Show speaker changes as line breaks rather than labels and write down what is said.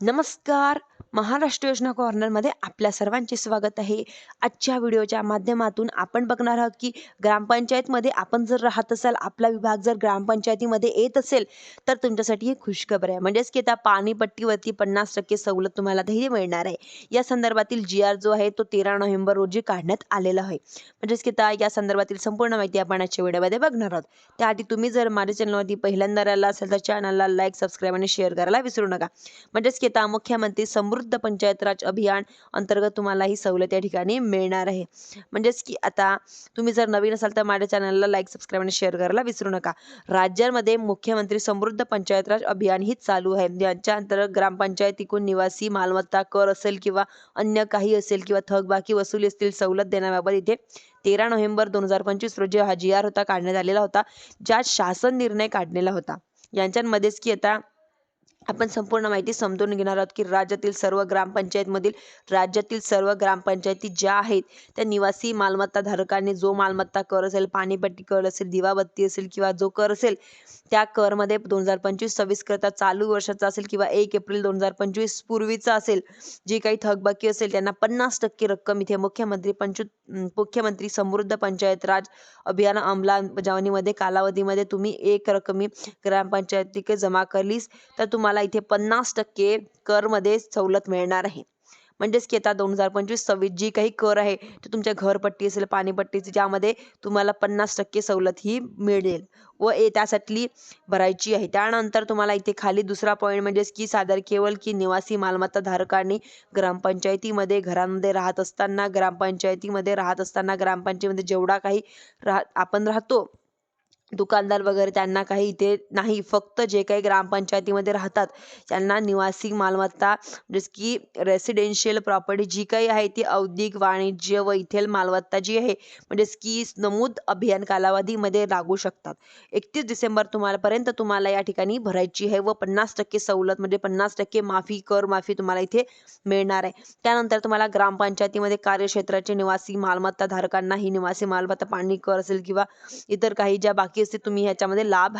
नमस्कार. महाराष्ट्र योजना कॉर्नरमध्ये आपल्या सर्वांचे स्वागत आहे. आजच्या व्हिडिओच्या माध्यमातून आपण बघणार आहोत की ग्रामपंचायतमध्ये आपण जर राहत असाल आपला विभाग जर ग्रामपंचायतीमध्ये येत असेल तर तुमच्यासाठी ही खुशखबर आहे. म्हणजेच की त्या पाणीपट्टीवरती पन्नास टक्के सवलत तुम्हाला धैर्य मिळणार आहे. या संदर्भातील जी आर जो आहे तो तेरा नोव्हेंबर रोजी काढण्यात आलेला आहे. म्हणजेच की त्या या संदर्भातील संपूर्ण माहिती आपण आजच्या व्हिडिओमध्ये बघणार आहोत. त्याआधी तुम्ही जर माझ्या चॅनलवरती पहिल्यांदा राहिला असेल तर चॅनलला लाईक सबस्क्राईब आणि शेअर करायला विसरू नका. म्हणजेच की आता मुख्यमंत्री समृद्ध समृद्ध पंचायत राज अभियान अंतर्गत तुम्हाला ही सवलत या ठिकाणी मिळणार आहे. म्हणजेच की आता तुम्ही जर नवीन असाल तर माझ्या चॅनलला लाईक सबस्क्राईब आणि शेअर करायला विसरू नका. राज्यांमध्ये मुख्यमंत्री समृद्ध पंचायत राज अभियान ही चालू आहे. यांच्या अंतर्गत ग्रामपंचायतीकून निवासी मालमत्ता कर असेल किंवा अन्य काही असेल किंवा थकबाकी वसुली असतील सवलत देण्याबाबत इथे तेरा नोव्हेंबर दोन हजार पंचवीस रोजी हा जी आर होता काढण्यात आलेला होता. ज्यात शासन निर्णय काढलेला होता. यांच्यामध्येच की आता आपण संपूर्ण माहिती समजून घेणार आहोत की राज्यातील सर्व ग्रामपंचायतमधील राज्यातील सर्व ग्रामपंचायती ज्या आहेत त्या निवासी मालमत्ता धारकांनी जो मालमत्ता कर असेल पाणीपट्टी कर असेल दिवाबत्ती असेल किंवा जो कर असेल त्या करमध्ये दोन हजार पंचवीस सव्वीस करता चालू वर्षाचा असेल किंवा एक एप्रिल दोन हजार पंचवीस पूर्वीचा असेल जी काही थकबाकी असेल त्यांना पन्नास टक्के रक्कम इथे मुख्यमंत्री पंचू मुख्यमंत्री समृद्ध पंचायत राज अभियान अंमलबजावणीमध्ये कालावधीमध्ये तुम्ही एक रकमी ग्रामपंचायतीकडे जमा करलीस तर तुम्हाला इथे पन्नास टक्के करमध्ये सवलत मिळणार आहे. म्हणजेच की आता दोन हजार पंचवीस सव्वीस जी काही कर आहे ते तुमच्या घरपट्टी असेल पाणीपट्टीची ज्यामध्ये तुम्हाला पन्नास टक्के सवलत ही मिळेल व ए त्यासाठी भरायची आहे. त्यानंतर तुम्हाला इथे खाली दुसरा पॉईंट म्हणजेच की सादर केवळ की निवासी मालमत्ता धारकांनी ग्रामपंचायतीमध्ये घरांमध्ये राहत असताना ग्रामपंचायतीमध्ये राहत असताना ग्रामपंचायतीमध्ये जेवढा काही राह आपण राहतो दुकानदार वगैरे त्यांना काही इथे नाही. फक्त जे काही ग्रामपंचायतीमध्ये राहतात त्यांना निवासी मालमत्ता जसं की रेसिडेन्शियल प्रॉपर्टी जी काही आहे ती औद्योगिक वाणिज्य व इथेल मालमत्ता जी आहे म्हणजेच की नमूद अभियान कालावधीमध्ये लागू शकतात. एकतीस डिसेंबर तुम्हालापर्यंत तुम्हाला या ठिकाणी भरायची आहे व पन्नास टक्के सवलत म्हणजे पन्नास टक्के माफी कर माफी तुम्हाला इथे मिळणार आहे. त्यानंतर तुम्हाला ग्रामपंचायतीमध्ये कार्यक्षेत्राचे निवासी मालमत्ता धारकांना ही निवासी मालमत्ता पाणी कर असेल किंवा इतर काही ज्या बाकी असते तुम्ही ह्याच्यामध्ये लाभ